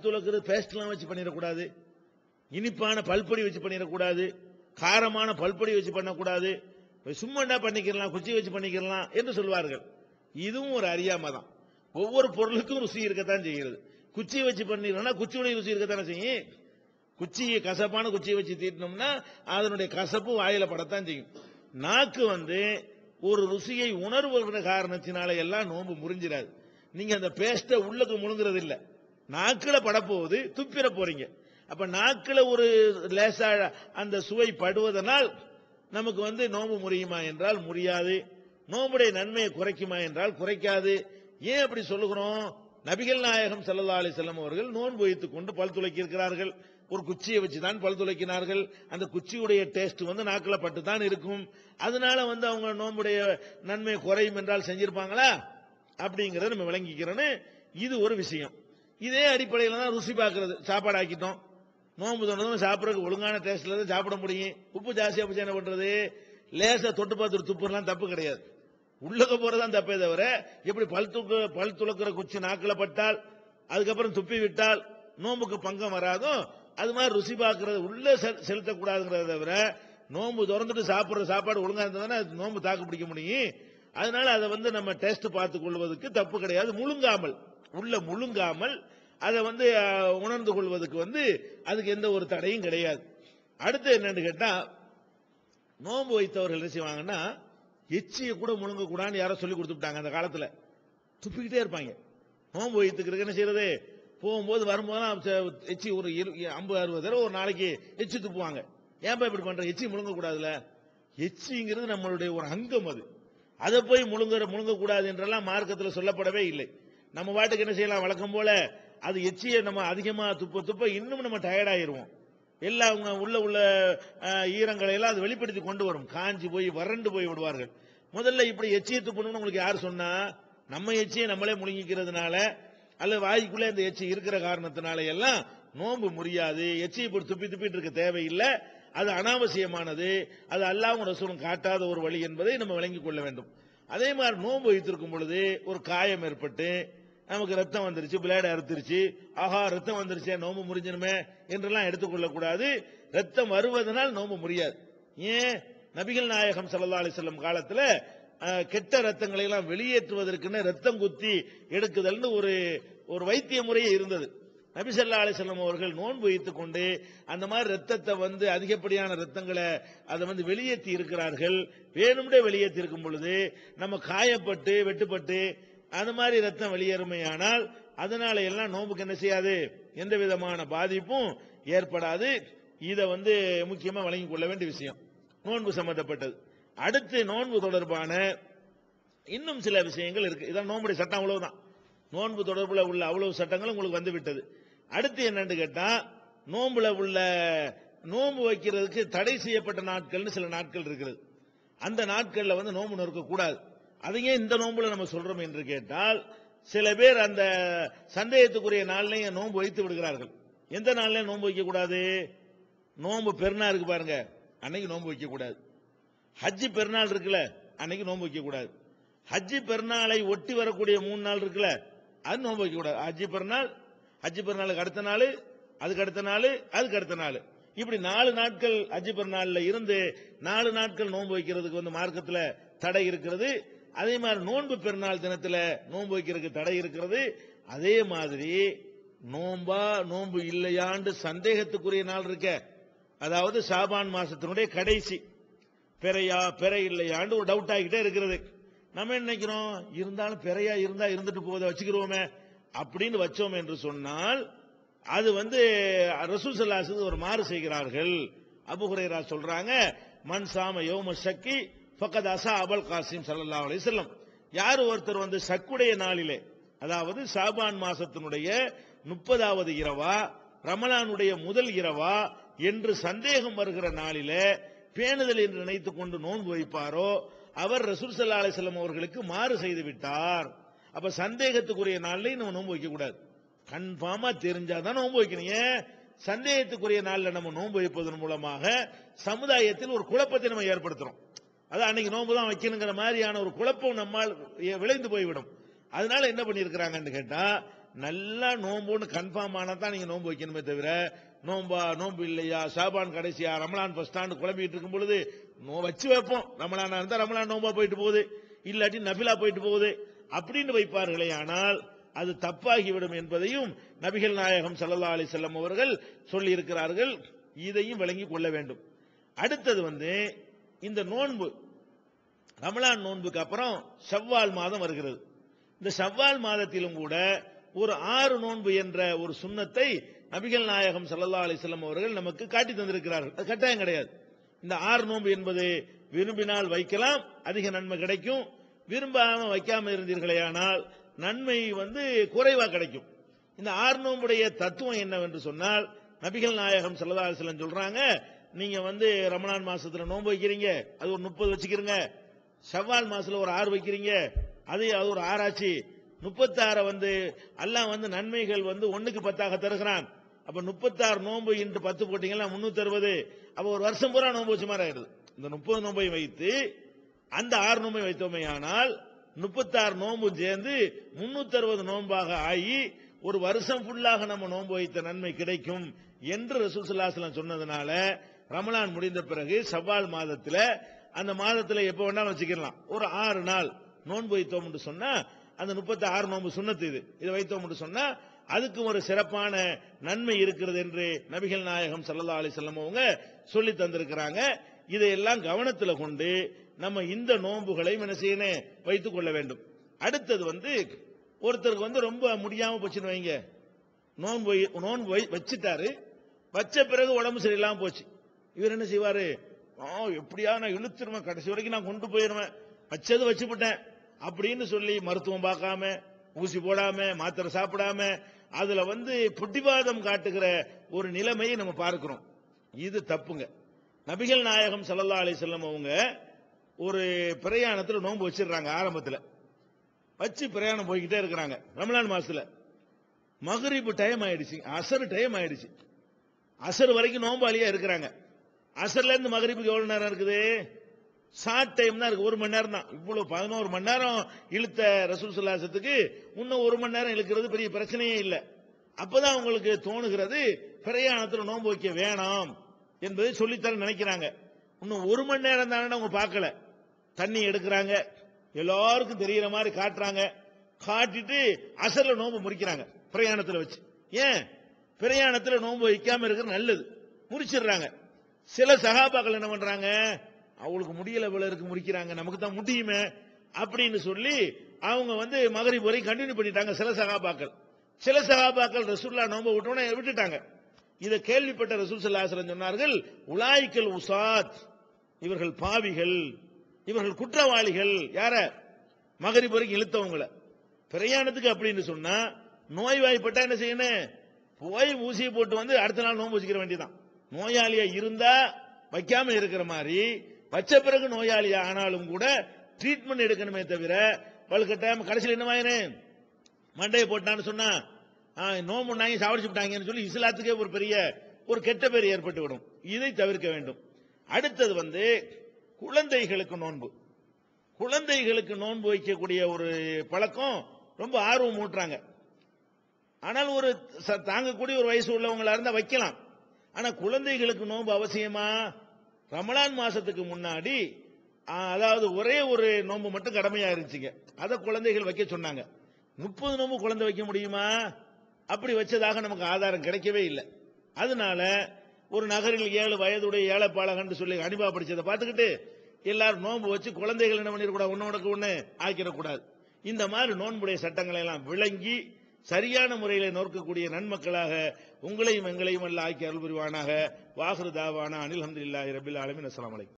பல் துளக்குறது பேஸ்ட்லாம் வச்சு பண்ணிடக்கூடாது. இனிப்பான பல்பொடி வச்சு பண்ணிடக்கூடாது. காரமான பல்பொடி வச்சு பண்ணக்கூடாது. சும்மாண்டா பண்ணிக்கிறலாம் குச்சி வச்சு பண்ணிக்கிறலாம் என்று சொல்வார்கள். இதுவும் ஒரு அறியாம தான். ஒவ்வொரு பொருளுக்கும் ருசி இருக்கத்தான் செய்கிறது. குச்சி வச்சு பண்ணிடணும்னா குச்சியுடைய ருசி இருக்கத்தானே செய்யும்? குச்சியை கசப்பான குச்சியை வச்சு தீட்டினோம்னா அதனுடைய கசப்பு வாயில படத்தான் செய்யும். நாக்கு வந்து ஒரு ருசியை உணர்வுகிற காரணத்தினால எல்லாம் நோன்பு முறிஞ்சிடாது. நீங்க அந்த பேஸ்ட உள்ளுக்கு முழுங்குறது இல்லை நாக்கில் படப்போகுது துப்பிட போறீங்க. அப்ப நாக்கில் ஒரு லேசா அந்த சுவை படுவதனால் நமக்கு வந்து நோம்பு முறியுமா என்றால் முடியாது நோம்புடைய நன்மையை குறைக்குமா என்றால் குறைக்காது. ஏன் அப்படி சொல்லுகிறோம்? நபிகள் நாயகம் ஸல்லல்லாஹு அலி செல்லம் அவர்கள் நோன்பு வைத்துக் கொண்டு பல் துலக்கி இருக்கிறார்கள் ஒரு குச்சியை வச்சு தான் பல் துலக்கினார்கள். அந்த குச்சியுடைய டேஸ்ட் வந்து நாக்கில் பட்டு தான் இருக்கும். அதனால வந்து அவங்க நோம்புடைய நன்மை குறையும் என்றால் செஞ்சிருப்பாங்களா? அப்படிங்கறத நம்ம விளங்கிக்கிறோன்னு இது ஒரு விஷயம். இதே அடிப்படையில் தான் ருசி பார்க்கறது. சாப்பாடு ஆக்கிட்டோம் நோம்பு தோணுதும் சாப்பிட்றதுக்கு ஒழுங்கான டேஸ்ட்ல தான் சாப்பிட முடியும். உப்பு ஜாஸ்தியாக போச்சு என்ன பண்றது? லேசா தொட்டு பார்த்துட்டு துப்புறலாம் தப்பு கிடையாது. உள்ளக போறதான் தப்பே தவிர எப்படி பல் தூக்கு பல் துளக்குற குச்சி நாக்கில் பட்டால் அதுக்கப்புறம் துப்பி விட்டால் நோம்புக்கு பங்கம் வராதோ அது மாதிரி ருசி பார்க்கறது உள்ள செலுத்தக்கூடாதுங்கிறத தவிர நோம்பு திறந்துட்டு சாப்பிட்ற சாப்பாடு ஒழுங்கா இருந்ததுன்னா அது நோம்பு தாக்கு பிடிக்க முடியும். அதனால அதை வந்து நம்ம டேஸ்ட் பார்த்து கொள்வதற்கு தப்பு கிடையாது. முழுங்காமல். உள்ள முழுங்காமல் அதை வந்து உணர்ந்து கொள்வதற்கு வந்து அதுக்கு எந்த ஒரு தடையும் கிடையாது. அடுத்து என்னன்னு கேட்டா நோன்பு வைத்தவர்கள் என்ன செய்வாங்கன்னா எச்சியை கூட முழுங்க கூடாதுன்னு யாரோ சொல்லி கொடுத்துட்டாங்க அந்த காலத்துல. துப்பிக்கிட்டே இருப்பாங்க. நோன்பு வைத்துக்கிறதுக்கு என்ன செய்யறது? போகும்போது வரும்போதெல்லாம் எச்சி ஒரு ஐம்பது அறுபது தடவை ஒரு நாளைக்கு எச்சி துப்புவாங்க. ஏன்பா இப்படி பண்ற? எச்சி முழுங்க கூடாதுல எச்சிங்கிறது நம்மளுடைய ஒரு அங்கம் அது. அதை போய் முழுங்குற முழுங்க கூடாது என்றெல்லாம் மார்க்கத்துல சொல்லப்படவே இல்லை. நம்ம பாட்டுக்கு என்ன செய்யலாம்? வழக்கம் போல அது எச்சியை நம்ம அதிகமாக துப்ப துப்ப இன்னும் நம்ம டயர்ட் ஆயிருவோம். அவங்க உள்ள உள்ள ஈரங்களை எல்லாம் அது வெளிப்படுத்தி கொண்டு வரும். காஞ்சி போய் வறண்டு போய் விடுவார்கள். முதல்ல இப்படி எச்சியை துப்பணும்னு உங்களுக்கு யார் சொன்னா நம்ம எச்சியை நம்மளே முழுங்கிக்கிறதுனால அல்லது வாய்க்குள்ளே இந்த எச்சி இருக்கிற காரணத்தினால எல்லாம் நோன்பு முடியாது எச்சியை போட்டு துப்பி துப்பிட்டு இருக்க தேவையில்லை. அது அனாவசியமானது. அது அல்லாவும் ரசூலும் காட்டாத ஒரு வழி என்பதை நம்ம விளங்கிக் கொள்ள வேண்டும். அதே மாதிரி நோன்பு வைத்திருக்கும் பொழுது ஒரு காயம் ஏற்பட்டு நமக்கு ரத்தம் வந்துருச்சு பிளேட் அறுத்துருச்சு ஆஹா ரத்தம் வந்துருச்சே நோம்பு முறிஞ்சிருமே என்றெல்லாம் எடுத்துக்கொள்ள கூடாது ரத்தம் வருவதனால் நோம்பு முடியாது. ஏன்? நபிகள் நாயகம் சல்லா அலைஹி வஸல்லம் காலத்துல கெட்ட ரத்தங்களை எல்லாம் வெளியேற்றுவதற்குன்னு ரத்தம் குத்தி எடுக்குதல்னு ஒரு ஒரு வைத்திய முறையே இருந்தது. நபிசல்லா அலிசல்லம் அவர்கள் நோன்பு வைத்துக் கொண்டு அந்த மாதிரி ரத்தத்தை வந்து அதிகப்படியான ரத்தங்களை அதை வந்து வெளியேற்றி இருக்கிறார்கள். வேணும்டே வெளியேற்றி இருக்கும் பொழுது நம்ம காயப்பட்டு வெட்டுப்பட்டு அந்த மாதிரி ரத்தம் வெளியேறுமையானால் அதனால எல்லாம் நோன்புக்கு என்ன செய்யாது? எந்த விதமான பாதிப்பும் ஏற்படாது. இதை வந்து முக்கியமா வழங்கிக் கொள்ள வேண்டிய விஷயம். நோன்பு சம்பந்தப்பட்டது. அடுத்து நோன்பு தொடர்பான இன்னும் சில விஷயங்கள் இருக்கு. இதான் நோன்புடைய சட்டம் அவ்வளவுதான். நோன்பு தொடர்புல உள்ள அவ்வளவு சட்டங்கள் உங்களுக்கு வந்து விட்டது. அடுத்து என்னன்னு கேட்டா நோம்புல உள்ள நோன்பு வைக்கிறதுக்கு தடை செய்யப்பட்ட நாட்கள்னு சில நாட்கள் இருக்கிறது அந்த நாட்கள்ல வந்து நோம்பு நொறுக்க கூடாது அதையே இந்த நோம்புல நம்ம சொல்றோம் என்று கேட்டால் சில பேர் அந்த சந்தேகத்துக்குரிய நாள்லையும் நோன்பு வைத்து விடுகிறார்கள். எந்த நாள்லயும் நோன்பு வைக்க கூடாது நோன்பு பெருநாள் இருக்கு பாருங்க. அன்னைக்கு நோன்பு வைக்க கூடாது ஹஜ்ஜி பெருநாள் இருக்குல்ல அன்னைக்கு நோன்பு வைக்க கூடாது ஹஜ்ஜி பெருநாளை ஒட்டி வரக்கூடிய மூணு நாள் இருக்குல்ல அது நோன்பு வைக்க கூடாது ஹஜ்ஜி பெருநாள் ஹஜ்ஜி பெருநாளுக்கு அடுத்த நாள் அதுக்கு அடுத்த நாள் அதுக்கு அடுத்த நாள். இப்படி நாலு நாட்கள் ஹஜ்ஜி பெருநாள்ல இருந்து நாலு நாட்கள் நோன்பு வைக்கிறதுக்கு வந்து மார்க்கத்தில் தடை இருக்கிறது. அதே மாதிரி நோன்பு பெருநாள் தினத்தில் நோன்பு வைக்கிறதுக்கு தடை இருக்கிறது. அதே மாதிரி நோன்பா நோன்பு இல்லையாண்டு சந்தேகத்துக்குரிய நாள் இருக்க. அதாவது ஷாபான் மாசத்தினுடைய கடைசி. பிறையா பிறை இல்லையாண்டு ஒரு டவுட் ஆகிட்டே இருக்கிறது. நம்ம என்ன நினைக்கிறோம்? இருந்தாலும் பிறையா இருந்தா இருந்துட்டு போகுதை வச்சுக்கிறோமே அப்படின்னு வச்சோம் என்று சொன்னால் அது வந்து ரசூல் சல்லாசு ஒரு மாறு செய்கிறார்கள். அபுஹுரேரா சொல்றாங்க மண் சாம யோம சக்கி ஃபக்கத் அசா அபல் காசிம் சல்லா அலி செல்லம் யார் ஒருத்தர் வந்து சக்குடைய நாளிலே அதாவது சாபான் மாசத்தினுடைய முப்பதாவது இரவா ரமலானுடைய முதல் இரவா என்று சந்தேகம் வருகிற நாளிலே பேணுதல் என்று நினைத்துக் கொண்டு நோன்பு வைப்பாரோ அவர் ரசூல் சல்லா அலைஹி அவர்களுக்கு மாறு செய்து விட்டார். அப்ப சந்தேகத்துக்குரிய நாள்ல நம்ம நோன்பு வைக்க கூடாது. கன்ஃபார்மா தெரிஞ்சாதான் நோன்பு வைக்கணும். ஏன்? சந்தேகத்துக்குரிய நாள்ல நம்ம நோன்பு வைப்பதன் மூலமாக சமுதாயத்தில் ஒரு குழப்பத்தை நம்ம ஏற்படுத்துறோம். அதான் அன்னைக்கு நோன்பு தான் வைக்கணுங்கிற மாதிரியான ஒரு குழப்பம் நம்மால் விளைந்து போய்விடும். அதனால என்ன பண்ணியிருக்கிறாங்கன்னு கேட்டா நல்லா நோம்புன்னு கன்ஃபார்ம் ஆனா தான் நீங்க நோன்பு வைக்கணுமே தவிர நோம்பா நோன்பு இல்லையா ஷாபான் கடைசியா ரமலான் ஃபர்ஸ்ட் ஸ்டாண்டு குழம்பிட்டு இருக்கும் பொழுது நோ வச்சு வைப்போம். ரமலானா இருந்தா ரமலான் நோம்பா போயிட்டு போகுது. இல்லாட்டி நபிலா போயிட்டு போகுது. அப்படின்னு வைப்பார்களே ஆனால் அது தப்பாகிவிடும் என்பதையும் நபிகள் நாயகம் சல்லா அலி செல்லம் அவர்கள் சொல்லி இருக்கிறார்கள் இதையும் விளங்கி கொள்ள வேண்டும். அடுத்தது வந்து இந்த நோன்பு ரமலான் நோன்புக்கு அப்புறம் செவ்வால் மாதம் வருகிறது. இந்த செவ்வால் மாதத்திலும் கூட ஒரு ஆறு நோன்பு என்ற ஒரு சுண்ணத்தை நபிகள் நாயகம் சல்லா அலைஹி அவர்கள் நமக்கு காட்டி தந்திருக்கிறார்கள். அது கட்டாயம் கிடையாது. இந்த ஆறு நோன்பு என்பது விரும்பினால் வைக்கலாம் அதிக நன்மை கிடைக்கும். விரும்பாம வைக்காம இருந்தீர்களேயானால் நன்மை வந்து குறைவா கிடைக்கும். இந்த ஆறு நோம்புடைய தத்துவம் என்னவென்று சொன்னால் நபிகள் நாயகம் செல்லதா அலைஹி சொல்றாங்க நீங்க வந்து ரமணான் மாசத்துல நோன்பு வைக்கிறீங்க அது ஒரு முப்பது வச்சுக்கிறீங்க செவ்வால் மாசத்துல ஒரு ஆறு வைக்கிறீங்க அது அது ஒரு ஆறாச்சு. முப்பத்தாறு வந்து எல்லாம் வந்து நன்மைகள் வந்து ஒண்ணுக்கு பத்தாக தருகிறான். அப்ப முப்பத்தாறு நோன்பு இன்று பத்து போட்டீங்கன்னா முன்னூத்தி அறுபது அப்ப ஒரு வருஷம் பூரா நோன்பு வச்சு மாதிரி ஆயிடுது. இந்த முப்பது நோன்பை வைத்து அந்த ஆறு நோம்பை வைத்தோமே ஆனால் முப்பத்தாறு நோன்பு சேர்ந்து முன்னூத்தி அறுபது நோன்பாக ஆகி ஒரு வருஷம் ஃபுல்லாக நம்ம நோன்பு வைத்த நன்மை கிடைக்கும் என்று ரசூல் ஸல்லல்லாஹு சொன்னதுனால ரமலான் முடிந்த பிறகு சவால் மாதத்தில் அந்த மாதத்தில் எப்ப வேணாலும் வச்சுக்கலாம் ஒரு ஆறு நாள் நோன்பு வைத்தோம் என்று சொன்னா அந்த முப்பத்தி ஆறு நோன்பு சுண்ணத்து இது. இதை வைத்தோம் என்று சொன்னா அதுக்கு ஒரு சிறப்பான நன்மை இருக்கிறது என்று நபிகள் நாயகம் சல்லா அலைஹி வஸல்லம் அவங்க சொல்லி தந்திருக்கிறாங்க. இதையெல்லாம் கவனத்தில் கொண்டு நம்ம இந்த நோன்புகளை என்ன செய்யணும் வைத்துக் கொள்ள வேண்டும். அடுத்தது வந்து ஒருத்தருக்கு வந்து ரொம்ப முடியாம போச்சுன்னு வைங்க. நோன்பு நோன்பு வை- வச்சுட்டாரு. வச்ச பிறகு உடம்பு சரியில்லாம போச்சு. இவர் என்ன செய்வாரு? ஆ எப்படியா நான் இழுத்துருவேன். கடைசி வரைக்கும் நான் கொண்டு போயிருவேன். வச்சது வச்சுவிட்டேன் அப்படின்னு சொல்லி மருத்துவம் பார்க்காம ஊசி போடாம மாத்திரை சாப்பிடாம அதுல வந்து புட்டிவாதம் காட்டுகிற ஒரு நிலைமையை நம்ம பார்க்கிறோம். இது தப்புங்க. நபிகள் நாயகம் ஸல்லல்லாஹு அலி செல்லம் அவங்க ஒரு பிரயாணத்தில் நோன்பு வச்சிடுறாங்க ஆரம்பத்தில். வச்சு பிரயாணம் போய்கிட்டே இருக்கிறாங்க. ரமலான் மாசத்துல. மகரிப்பு டைம் ஆயிடுச்சு. அசர் டைம் ஆயிடுச்சு. அசர் வரைக்கும் நோம்பாளியா இருக்கிறாங்க. அசர்ல இருந்து மகரிப்புக்கு எவ்வளவு நேரம் இருக்குது? ஷார்ட் டைம் தான் இருக்கு. ஒரு மணி நேரம் தான். இவ்வளவு பதினோரு மணி நேரம் இழுத்த ரசூல் சுல்லாசத்துக்கு இன்னும் ஒரு மணி நேரம் இழுக்கிறது பெரிய பிரச்சனையே இல்லை. அப்பதான் அவங்களுக்கு தோணுகிறது பிரயாணத்துல நோன்பு வைக்க வேணாம். என்பதை சொல்லித்தர நினைக்கிறாங்க. இன்னும் ஒரு மணி நேரம் தானே அவங்க பார்க்கல. தண்ணி எடுக்கிறாங்க. எல்லாருக்கும் தெரியற மாதிரி காட்டுறாங்க. காட்டிட்டு அசல நோன்பு முறிக்கிறாங்க. பிரயாணத்துல வச்சு. ஏன்? பிரயாணத்துல நோன்பு வைக்காம இருக்கிறது நல்லது. முறிச்சிடுறாங்க. சில சகாபாக்கள் என்ன பண்றாங்க? அவங்களுக்கு முடியல இருக்கு முடிக்கிறாங்க நமக்கு தான் முடியுமே அப்படின்னு சொல்லி அவங்க வந்து மகரிப் வரை கண்டினியூ பண்ணிட்டாங்க சில சகாபாக்கள். சில சகாபாக்கள் ரசூல்லா நோன்பு விட்டோன்னே விட்டுட்டாங்க. இதை கேள்விப்பட்ட ரசூல் ஸல்லல்லாஹு சொன்னார்கள் உலாய்க்கல் உசாத் இவர்கள் பாவிகள் இவர்கள் குற்றவாளிகள். யார? மகரிப் வரைக்கும் இழுத்தவங்களை. பிரயாணத்துக்கு அப்படின்னு சொன்னா நோய்வாய்ப்பட்டா என்ன செய்யணும்? போய் ஊசியை போட்டு வந்து அடுத்த நாள் நோன்பு வச்சுக்கிற வேண்டியதான் நோயாளியா இருந்தா வைக்காம இருக்கிற மாதிரி வச்ச பிறகு நோயாளியா ஆனாலும் கூட ட்ரீட்மெண்ட் எடுக்கணுமே தவிர வலுக்கட்டாம கடைசியில் என்ன மண்டையை போட்டான்னு சொன்னா நோம்பு நாங்க சாவடிச்சு விட்டாங்கன்னு சொல்லி இஸ்லாத்துக்கே ஒரு பெரிய ஒரு கெட்ட பேர் ஏற்பட்டு விடும் இதை தவிர்க்க வேண்டும். அடுத்தது வந்து குழந்தைகளுக்கு நோன்பு. குழந்தைகளுக்கு நோன்பு வைக்கக்கூடிய ஒரு பழக்கம் ரொம்ப ஆர்வம் ஊட்டுறாங்க. ஆனால் ஒரு ச- தாங்கக்கூடிய ஒரு வயசு உள்ளவங்களா இருந்தா வைக்கலாம். ஆனா குழந்தைகளுக்கு நோன்பு அவசியமா? ரமலான் மாசத்துக்கு முன்னாடி அதாவது ஒரே ஒரு நோன்பு மட்டும் கடமையா இருந்துச்சுங்க. அதை குழந்தைகள் வைக்க சொன்னாங்க. முப்பது நோன்பு குழந்தை வைக்க முடியுமா? அப்படி வச்சதாக நமக்கு ஆதாரம் கிடைக்கவே இல்லை. அதனால ஒரு நகரில் ஏழு வயதுடைய ஏழைப்பாளகன்னு சொல்லி அனிபா படிச்சதை பார்த்துக்கிட்டு எல்லாரும் நோன்பு வச்சு குழந்தைகள் என்ன பண்ணிடக்கூடாது? ஒன்னோடக்கு ஒன்று ஆக்கிடக்கூடாது. இந்த மாதிரி நோன்புடைய சட்டங்களை எல்லாம் விளங்கி சரியான முறையில் நோக்கக்கூடிய நன்மக்களாக உங்களையும் எங்களையும் எல்லாம் ஆக்கி அருள் புரிவானாக. வாஹரு தாவானா. அனில் அஹமதுல்லாஹி ரபில் ஆலமின். அஸ்லாம் வலைக்கும்